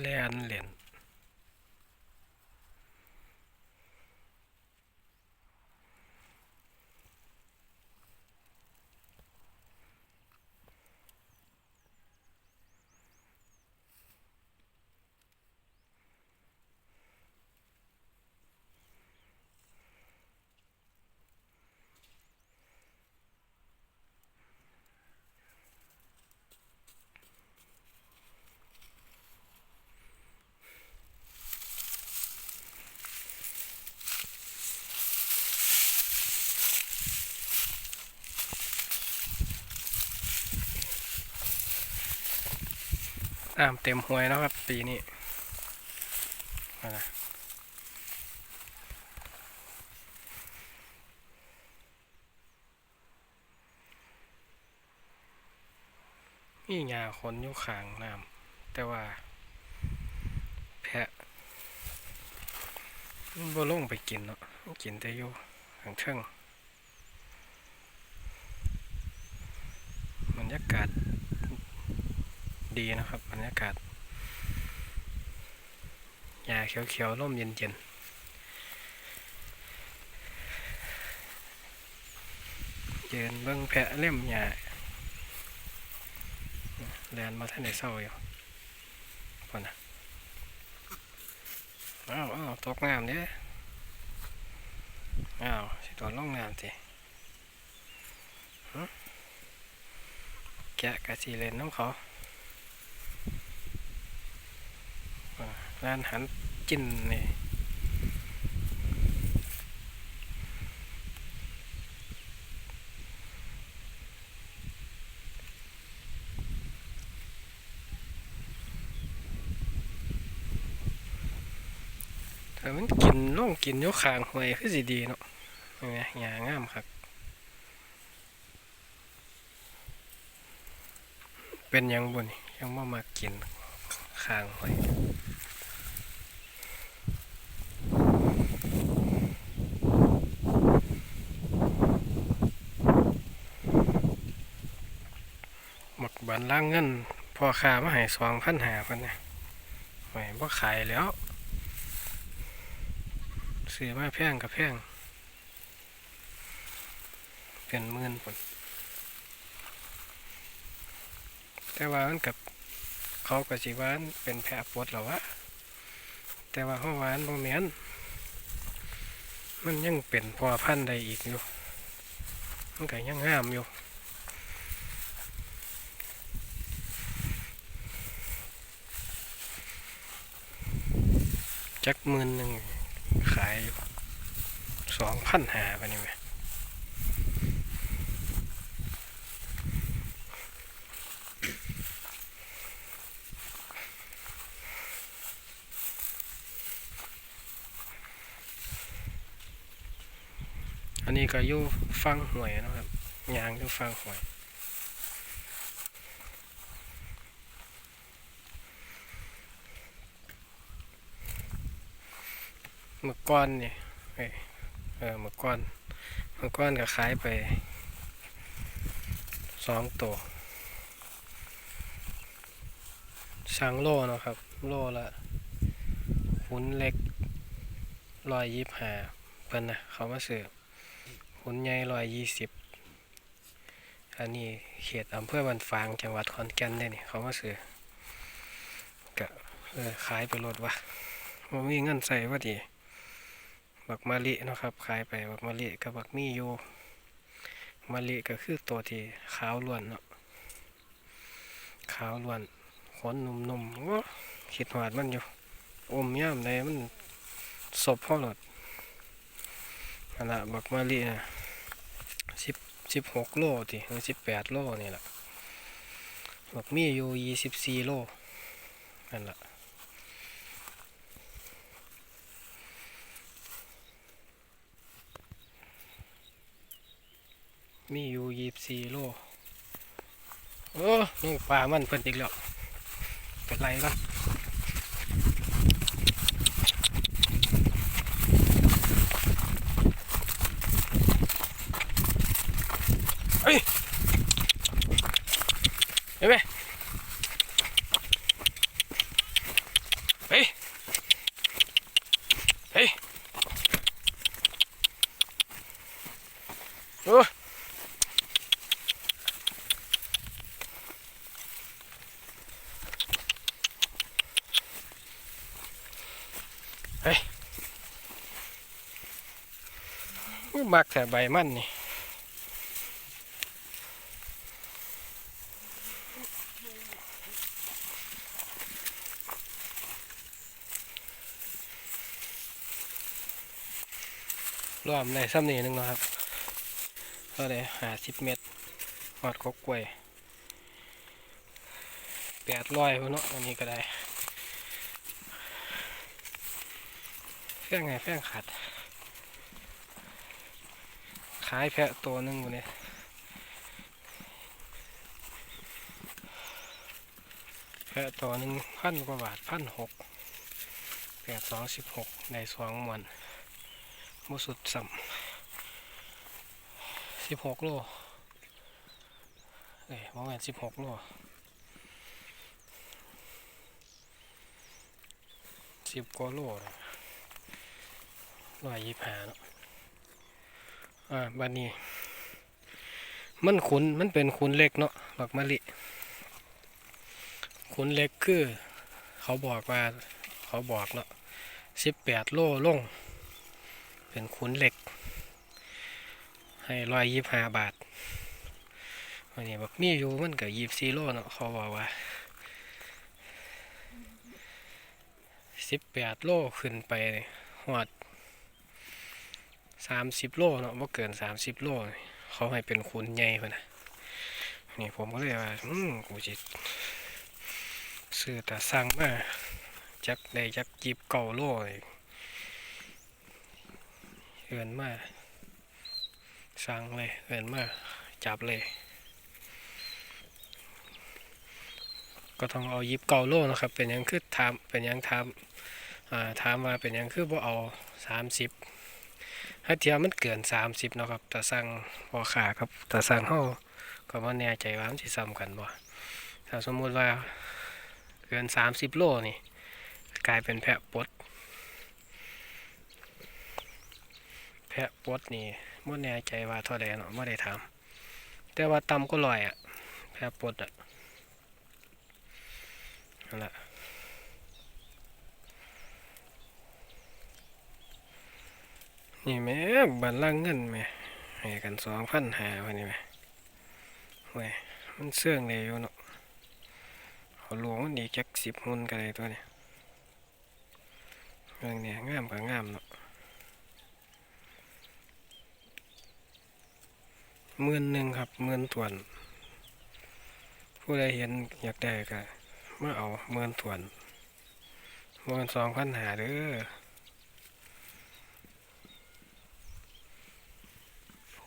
แล น้ำเต็มห้วยแล้วครับ ปีนี้เอานะมีหญ้าคนอยู่ข้างน้ำแต่ว่า แพะมันบ่ลงไปกินเนาะกินแต่อยู่ข้างเทิงบรรยากาศ ดีนะครับบรรยากาศหญ้าเขียวๆร่มเย็นๆยืนเบิ่งแพะเล่มหญ้าแลนมาท่านในเศร้าอยู่พอนะอ้าวอ้าวตกน้ำเด้อ้าวสิตัวลงน้ำสิหึแกะกะสีเลนน้ำเขา ร้านหันจินนี่แต่มันกินน้องกินอยกคางหวยคือสิดีเนาะยังไงหยางามครับ เป็นยังบุนี่ยังมามากินคางหวย บันล่างเงินพอค้ามาให้สองพันหาพันเนี่ยไม่บ่ขายแล้วซื้อมาแพงกับแพงเป็นหมื่นผลแต่ว่ามันกับเขากับสิวานเป็นแผลปวดหรอวะแต่ว่าห้องวานโมเมนมันยังเป็นพอพันธุ์ใดอีกอยู่ มันก็ยังงามอยู่ จักหมื่นหนึ่งขายสองพันหาไปนี่ไหมอันนี้ก็อยู่ฟังหวยนะครับยางอยู่ฟังหวย มือก่อนนี่เอ้ยเออเมื่อก่อนมือก่อนก็ขายไปสองตัวช่างโลเนะครับ โล่ละหุ้นเล็กร้อยยี่สิบห้าเพิ่นนะเขามาซื้อหุ้นใหญ่ร้อยยี่สิบอันนี้เขตอำเภอบันฟางจังหวัดขอนแก่นเนี่ยนี่เขามาซื้อก็เออขายไปรถวะมันมีเงินใส่ว่าดี บักมะลินะครับขายไปบักมะลิกับบักมี่อยู่มะลิก็คือตัวที่ขาวล้วนเนาะขาวล้วนขนนุ่มๆโอ้คิดหวาดมันอยู่ อมย่ามใดมันศพพ่อหลอดอันละบักมะลินะสิบสิบหกโลติหรือสิบแปดโลนี่แหละบักมี่อยู่ยี่สิบสี่โลนั่นแหละ มีอยู่ยี่สิบสี่โลโอ้นี่ปลามันเพิ่นอีกแล้วเป็นไรกันเฮ้ยเห็นไหม มักแต่ใบมันนี่รวมในซ้ำนี้หนึงนะครับก็เลยหาสิบเมตรหอดกกกล้วยแปดร้อยพุ่นเนาะอันนี้ก็ได้แป้งไงแป้งขาดายแพะตัวหนึงอยู่เนี่ยแพะตัวหนึ่งพันกว่าบาทพันหกแปดสองสิบหกในสองมันมุสุดสัมสิบหกโลเอ้ยมองเห็นสิบหกโลสิบกว่าโลเลยร้อยยี่สิบห้าเนาะ อ่าบัดนี้ มันขุนมันเป็นขุนเล็กเนาะบักมะลิขุนเล็กคือ เขาบอกว่า เขาบอกเนาะสิบแปดโลลง เป็นขุนเหล็ก ให้ร้อยยี่ห้าบาทอันนี้บักมีอยู่มันก็ยี่สี่โลเนาะเขาบอกว่าสิบแปดโลขึ้นไปหอด สามสิบโลเนาะบ่าเกินสามสิบโล เขาให้เป็นคูณใหญ่พ่นนะนี่ผมก็เลยว่า อืมกูจิซื้อแต่สั่งมาจักได้จักจีบเก่าโลนี่เอินมาสั่งเลยเอินมาจับเลย ก็ต้องเอายิบเก่าโลนะครับ เป็นยังคือถามเป็นยังถามอ่าถามว่าเป็นยังคือบ่เอาสามสิบ ถ้าเทียมมันเกินสามสิบนาะครับแต่สั่งพอขาครับแต่สั่งเฮาก็บ่แน่ใจว่ามันสิซ้ำกันบ่ถ้าสมมุติว่าเกินสามสิบโลนี่ กลายเป็นแพะปดแพะปดนี่บ่แน่ใจว่าเท่าใดเนาะบ่ได้ถามแต่ว่าต่ำก็ลอยอะแพะปดอะนั่นแหละ นี่แม่บันลังเงินแม่ให้กันสองพันหาวันนี้แม่เว้ยมันเสื่องเลยอยู่เนาะเขาหลวงมันดีจักสิบหุ่นกันเลยตัวเนี้ยเรื่องเนี้ยงามกับงามเนาะหมื่นหนึ่งครับหมื่นถวน ผู้ใดเห็นอยากได้ก็มาเอาหมื่นถวนหมื่นสองพันหาเด้อ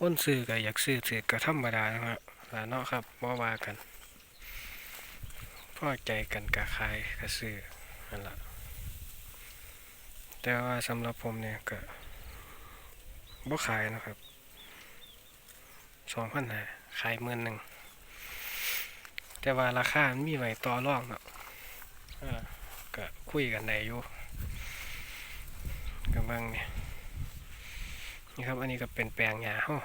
คนซื้อก็อยากซื้อถือก็ธรรมดานะครับแล้วเนาะครับบ่ว่ากันพอใจกันก็ขายก็ซื้อนั่นละแต่ว่าสำหรับผมเนี่ยก็บ่ขายนะครับสองพันหาขายหมื่นหนึ่งแต่ว่าราคามันมีไว้ต่อรองเนาะก็คุยกันได้อยู่ก็เบิ่งเนี่ย นี่ครับ อันนี้ก็เป็นแปลงหญ้าเฮา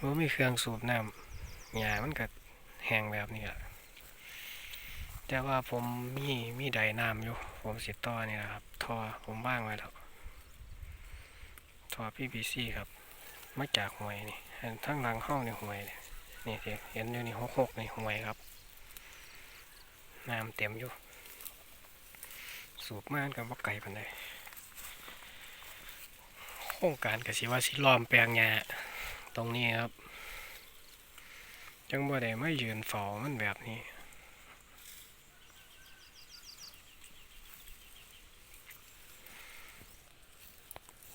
บ่มีเครื่องสูบน้ำหญ้ามันก็แห้งแบบนี้แหละแต่ว่าผมมีมีไดน้ำอยู่ ผมสิต่อนี่แหละครับท่อผมว่างไว้แล้วท่อ PVC ครับ มาจากห้วยนี่ทั้งหลังห้องนี่ห้วยนี่นี่ที่เห็นอยู่นี่หกหกนี่ห้วยครับน้ำเต็มอยู่ สูบมากับบ่ไก่ปานใดโครงการกสิว่าสิล้อมแปลงหญ้าตรงนี้ครับ จังบ่ได้มายืนเฝ้ามันแบบนี้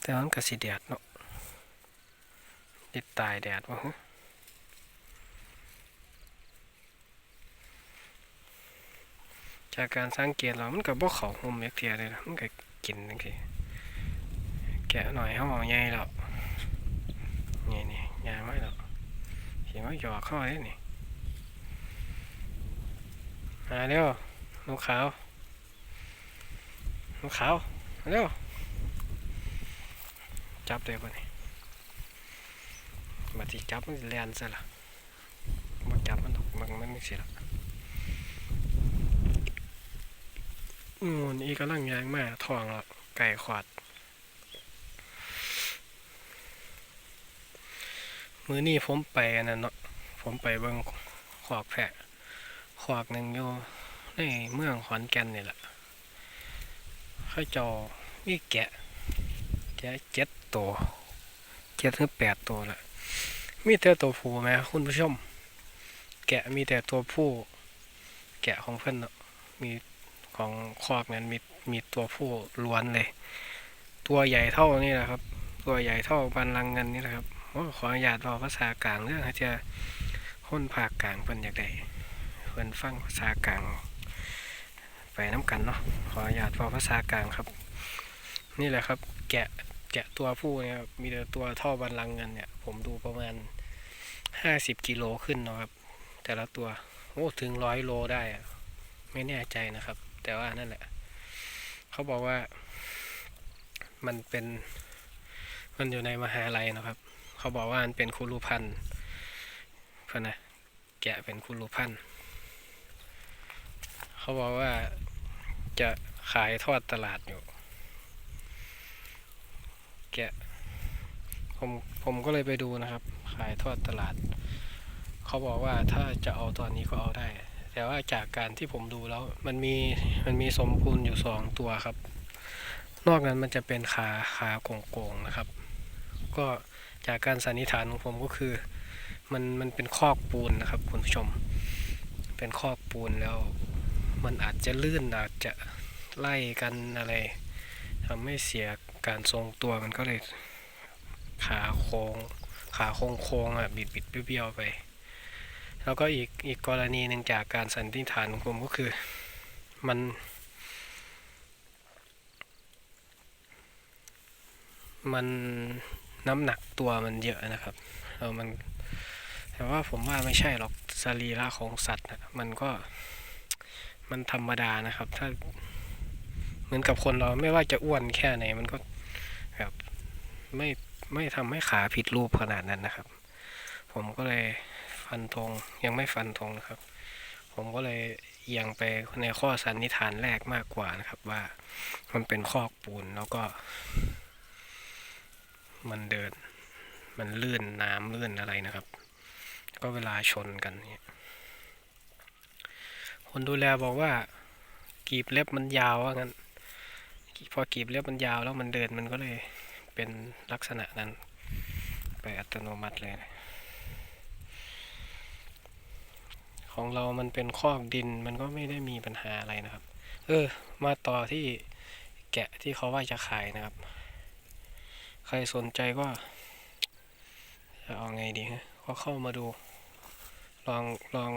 แต่มันก็สิแดดเนาะติดตายแดดวะฮะจากการสังเกตแล้วมันก็บ่เข้าห่มยักเทียเลยนะมันก็กินจังซี่แกะหน่อยเขาเอาใหญ่แล้วนี่นี่ยางไว้แล้วเขียนว่าหยอกเข้าได้นี่มาเร็วลูกขาวลูกขาวเร็วจับเลยป่ะนี่มาที่จับมันสิแลนซะละมาจับมันดอกมันมันไม่เสียละอืมอีกกำลังยางมาทองล้วไก่ขวด มือนี่ผมไปนนั้นเนาะผมไปเบิ่งขอกแพะขอกหนึ่งอยู่ในเมืองขอนแก่นนี่แหละเขาจอมีแกะ แกะเจ็ดตัวเจ็ดถึงแปดตัวละมีแต่ตัวผู้ไหมคุณผู้ชม แกะมีแต่ตัวผู้ แกะของเพื่อนเนาะมีของคอกนั้นมีมีตัวผู้ล้วนเลย ตัวใหญ่เท่านี่แหละครับ ตัวใหญ่เท่าบันลังเงินนี่แหละครับ โอ้ขออนุญาตบอกภาษากลางเรื่องจะคนภาคกลางเพิ่นอยากได้เพิ่นฟังภาษากลาง ไปน้ำกันเนาะขออนุญาตบอกภาษากลางครับ นี่แหละครับ แกะแกะตัวผู้เนี่ยมีแต่ตัวท่าบันลังเงินเนี่ย ผมดูประมาณห้าสิบกิโลขึ้นเนาะครับ แต่ละตัวโอ้ถึงร้อยโลได้อะไม่แน่ใจนะครับ แต่ว่านั่นแหละ เขาบอกว่ามันเป็น มันอยู่ในมหาลัยเนาะครับ เขาบอกว่ามันเป็นคุรุพันธ์เพื่อนนะแกะเป็นคุรุพันธ์เขาบอกว่าจะขายทอดตลาดอยู่ แกะผมผมก็เลยไปดูนะครับ ขายทอดตลาด เขาบอกว่าถ้าจะเอาตอนนี้ก็เอาได้ แต่ว่าจากการที่ผมดูแล้วมันมีมันมีสมบูรณ์อยู่สองตัวครับ นอกนั้นมันจะเป็นขาขาโก่งๆนะครับ ก็ จากการสันนิษฐานของผมก็คือ มันมันเป็นคอกปูนนะครับคุณผู้ชม เป็นคอกปูนแล้วมันอาจจะลื่นอาจจะไล่กันอะไรทำให้เสียการทรงตัวมันก็เลยขาโค้งขาโค้งโค้งๆอะบิดบิดเบี้ยวไป แล้วก็อีกอีกกรณีหนึ่งจากการสันนิษฐานของผมก็คือมันมัน น้ำหนักตัวมันเยอะนะครับเออมันแต่ว่าผมว่าไม่ใช่หรอกสรีระของสัตว์นะมันก็มันธรรมดานะครับ ถ้าเหมือนกับคนเราไม่ว่าจะอ้วนแค่ไหน มันก็แบบไม่ไม่ทำให้ขาผิดรูปขนาดนั้นนะครับ ผมก็เลยฟันธงยังไม่ฟันธงนะครับ ผมก็เลยเอียงไปในข้อสันนิษฐานแรกมากกว่านะครับ ว่ามันเป็นคอกปูนแล้วก็ มันเดิน มันลื่นน้ำลื่นอะไรนะครับ ก็เวลาชนกันเนี่ยคนดูแลบอกว่า กีบเล็บมันยาวว่างั้นพอกีบเล็บมันยาวแล้วมันเดินมันก็เลยเป็นลักษณะนั้นไปอัตโนมัติเลยนะของเรามันเป็นคอกดินมันก็ไม่ได้มีปัญหาอะไรนะครับ เออ มาต่อที่แกะที่เขาว่าจะขายนะครับ ใครสนใจก็จะเอาไงดีฮะก็เข้ามาดู ลองลอง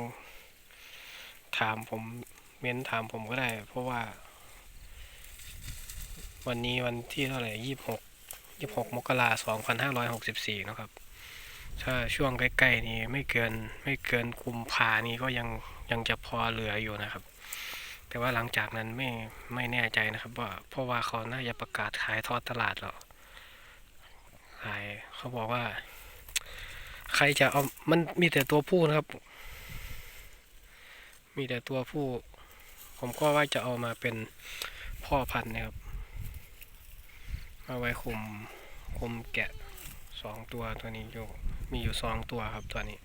ถามผมเม้นถามผมก็ได้ เพราะว่า วันนี้วันที่เท่าไหร่ยี่บหกยี่บหกมกราสองพันห้าร้อยหกสิบสี่นะครับถ้าช่วงใกล้ๆนี้ไม่เกินไม่เกินกุมภานี้ก็ยังยังจะพอเหลืออยู่นะครับ แต่ว่าหลังจากนั้นไม่ไม่แน่ใจนะครับว่าเพราะว่าเขาน่าจะประกาศขายทอดตลาดแล้ว ขายเขาบอกว่า ใครจะเอามันมีแต่ตัวผู้นะครับ มีแต่ตัวผู้ ผมก็ว่าจะเอามาเป็นพ่อพันธุ์นะครับเอาไว้คุมคุมแกะสองตัวตัวนี้อยู่มีอยู่สองตัวครับตัวนี้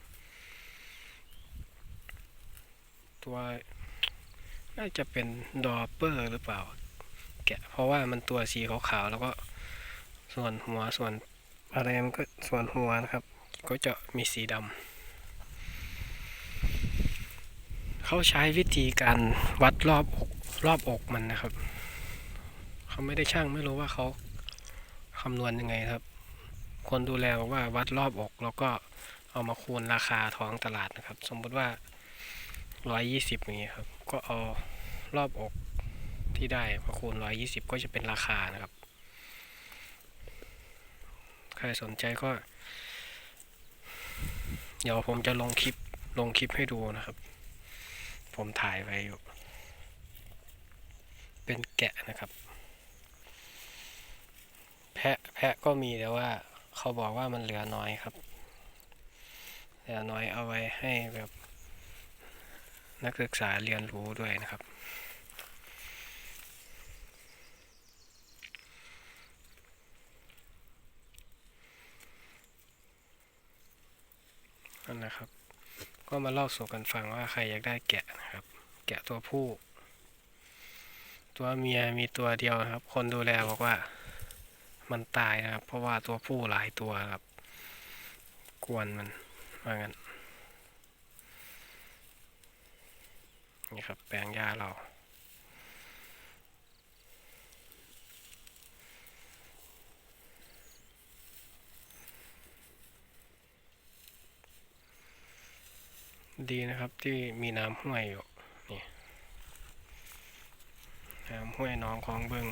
ตัวน่าจะเป็นดอปเปอร์หรือเปล่า แกะเพราะว่ามันตัวสีขาวๆแล้วก็ส่วนหัวส่วน อะไรมันก็ส่วนหัวนะครับ ก็จะมีสีดำเขาใช้วิธีการวัดรอบอกรอบอกมันนะครับ เขาไม่ได้ช่างไม่รู้ว่าเขาคำนวณยังไงครับ คนดูแลบอกว่าวัดรอบอกแล้วก็เอามาคูณราคาท้องตลาดนะครับ สมมติว่าร้อยยี่สิบอย่างนี้ครับ ก็เอารอบอกที่ได้มาคูณร้อยยี่สิบก็จะเป็นราคานะครับ ครสนใจก็ เดี๋ยวผมจะลงคลิปลงคลิปให้ดูนะครับ ผมถ่ายไว้อยู่ เป็นแกะนะครับ แพะแพะก็มีแต่ว่า เขาบอกว่ามันเหลือน้อยครับเหลือน้อยเอาไว้ให้แบบนักศึกษาเรียนรู้ด้วยนะครับ นั่นนะครับ ก็มาเล่าสู่กันฟังว่าใครอยากได้แกะนะครับ แกะตัวผู้ ตัวเมียมีตัวเดียวครับ คนดูแลบอกว่ามันตายนะครับ เพราะว่าตัวผู้หลายตัวครับ กวนมันว่างั้นนี่ครับแปลงหญ้าเรา ดีนะครับที่มีน้ำห้วยอยู่นี่น้ำห้วยน้องคลองบึง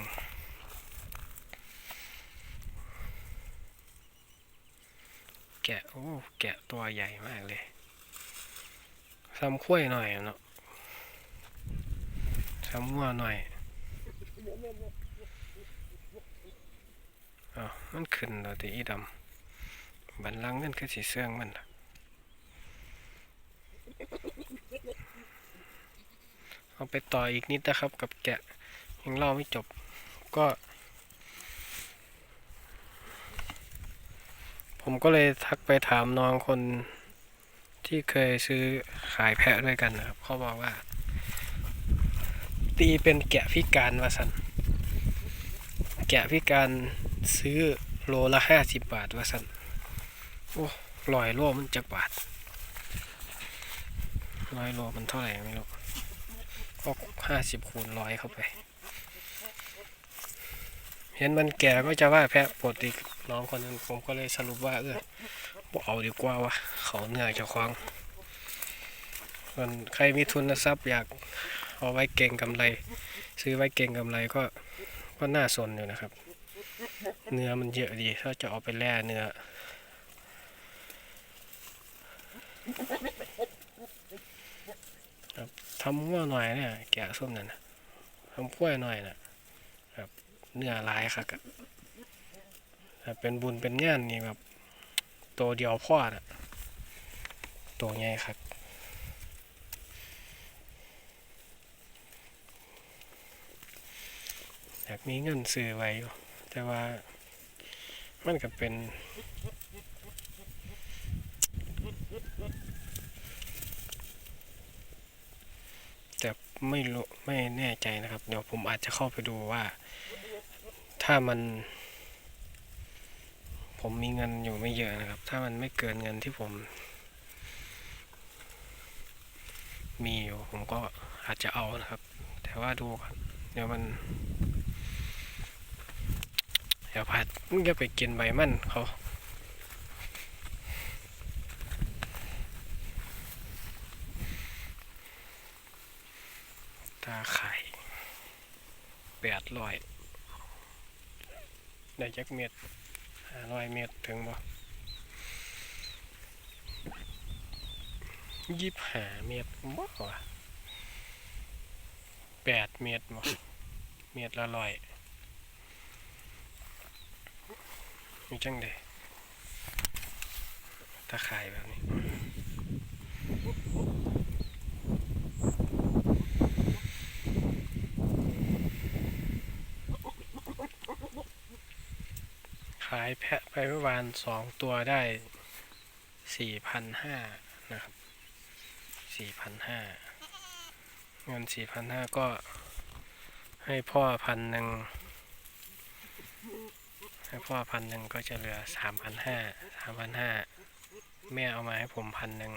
แกะโอ้แกะตัวใหญ่มากเลยซ้ำข้วยหน่อยเนาะซ้ำงัวหน่อยอ้าวมันขึ้นแล้วต่อีดำบันลังนั่นคือสีเสื่องมันล่ะ เอาไปต่ออีกนิดนะครับ กับแกะยังเล่าไม่จบก็ ผมก็เลยทักไปถามน้องคนที่เคยซื้อขายแพะด้วยกันนะครับเขาบอกว่า ตีเป็นแกะพิการวาสันแกะพิการซื้อโลละห้าสิบบาทวาสันโอ้ลอยโลมันจักบาทร้อยโลมันเท่าไหร่ไม่รู้ ก็ห้าสิบคูณร้อยเข้าไป เห็นมันแก่ก็จะว่าแพะปกติน้องคนนั้นผมก็เลยสรุปว่าเออบ่เอาดีกว่าวะเขาเหนื่อยเจ้าของส่วนใครมีทุนทรัพย์อยากเอาไว้เก่งกำไร ซื้อไว้เก่งกำไรก็ก็น่าสนอยู่นะครับ เนื้อมันเยอะดี ถ้าจะเอาไปแล่เนื้อ ทำหัวหน่อยเนี่ยแกะส้มนั่นนะทำกล้วยหน่อยนะครับ เนื้อลายครับอะถ้าเป็นบุญเป็นงานนี่แบบตัวเดียวพ่อน่ะตัวใหญ่ครับอยากมีเงินซื้อไว้แต่ว่ามันก็เป็น แต่ ไม่รู้ไม่แน่ใจนะครับ เดี๋ยวผมอาจจะเข้าไปดูว่า ถ้ามัน ผมมีเงินอยู่ไม่เยอะนะครับ ถ้ามันไม่เกินเงินที่ผม มีอยู่ผมก็อาจจะเอานะครับ แต่ว่าดูก่อนเดี๋ยวมันเดี๋ยวผัดมันจะไปกินใบมันเขาตาไข่แปดร้อย ได้จักเม็ดห้าร้อยเม็ดถึงบ่ยี่ห้าเม็ดบ่แปดเม็ดบ่เม็ดละร้อยมีจังเดตะข่ายแบบนี้ายแพะไปเมื่อวานสองตัวได้สี่พันห้านะครับสี่พันห้าเงินสี่พันห้าก็ให้พ่อพันหนึ่งให้พ่อพันหนึ่งก็จะเหลือสามพันห้าสามพันห้าแม่เอามาให้ผมพันหนึ่ง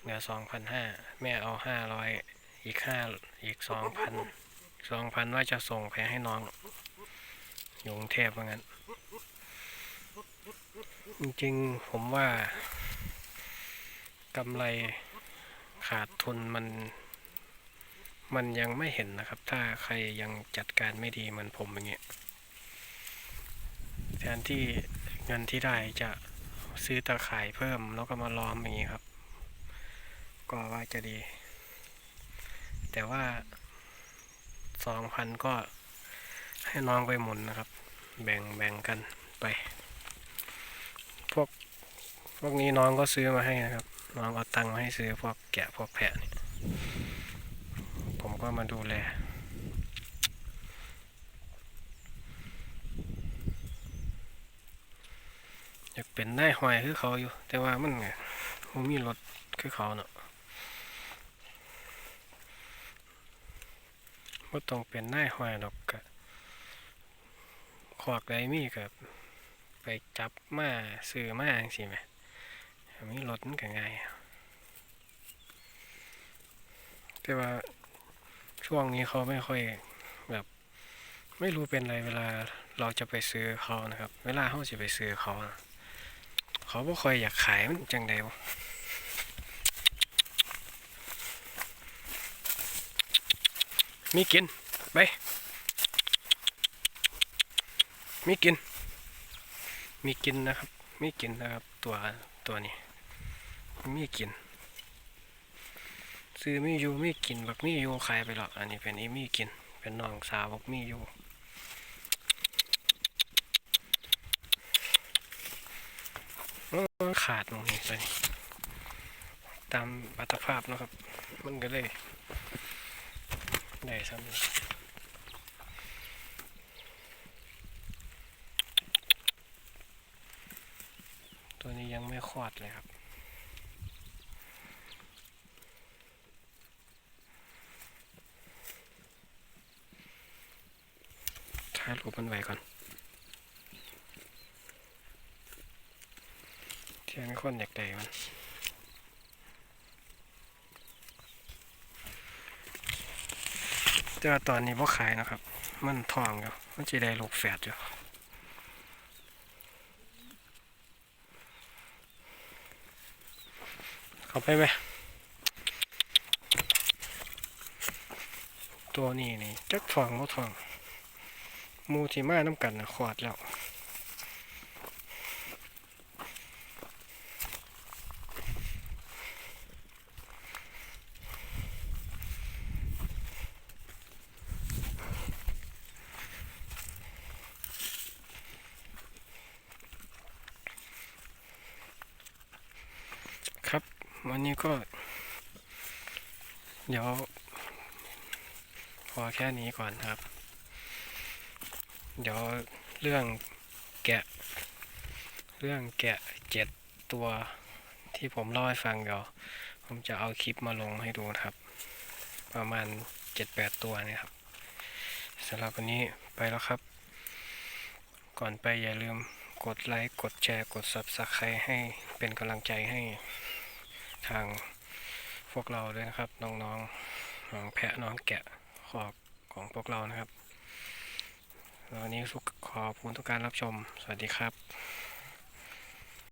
เหลือสองพันห้าแม่เอาห้าร้อยอีกห้าอีกสองพันสองพันว่าจะส่งไปให้น้องอยู่กรุงเทพว่างั้น จริงๆผมว่ากำไรขาดทุนมันมันยังไม่เห็นนะครับ ถ้าใครยังจัดการไม่ดีเหมือนผมอย่างเงี้ยแทนที่เงินที่ได้จะซื้อตะข่ายเพิ่มแล้วก็มาล้อมอย่างนี้ครับ ก็ว่าจะดี แต่ว่าสองพันก็ให้น้องไปหมุนนะครับ แบ่งแบ่งกันไป พวกนี้น้องก็ซื้อมาให้นะครับ น้องเอาตังค์มาให้ซื้อพวกแกะพวกแพะเนี่ยผมก็มาดูแลอยากเป็นนายหอยคือเขาอยู่ แต่ว่ามันไงมีรถคือเขาเนาะบ่ต้องเป็นนายห้อยดอกก็ขอกใดมีก็ไปจับมาซื้อมาจังซี่แหม ถ้ามีรถมันก็ง่ายแต่ว่าช่วงนี้เขาไม่ค่อยแบบ ไม่รู้เป็นไรเวลาเราจะไปซื้อเขานะครับ เวลาเขาจะไปซื้อเขานะเขาบ่ค่อยอยากขายมันจังใดวะมีกินไปมีกิน มีกินนะครับ มีกินนะครับตัวตัวนี้ มีกิน ซื้อมีอยู่มีกินบักมีอยู่ขายไปหรอกอันนี้เป็นอีมีกิน เป็นน้องสาวบักมีอยู่ขาดตรงนี้เลยตามอัตภาพนะครับ มันก็เลยได้ซ้ำตัวนี้ยังไม่คลอดเลยครับายรูปมันไว้ก่อนเทียมีคนอยากได้มันแต่ว่าตอนนี้พ่ขายนะครับ มันทองอยู่มันจะได้ลูกแฝดอยู่เข้าไปไหมตัวนี้นี่จักทองบ่ทอง มูที่มาน้ำกันนะขอดแล้วครับวันนี้ก็ เดี๋ยว พอแค่นี้ก่อนครับ เดี๋ยวเรื่องแกะ เรื่องแกะเจ็ดตัวที่ผมเล่าให้ฟังเดี๋ยวผมจะเอาคลิปมาลงให้ดูนะครับ ประมาณเจ็ดแปดตัวนี่ครับสำหรับวันนี้ไปแล้วครับ ก่อนไปอย่าลืมกดไลค์กดแชร์กด Subscribe ให้เป็นกำลังใจให้ทางพวกเราด้วยนะครับ น้องๆน้องแพะน้องแกะขอบของพวกเรานะครับ วันนี้ขอบคุณทุกการรับชม สวัสดีครับ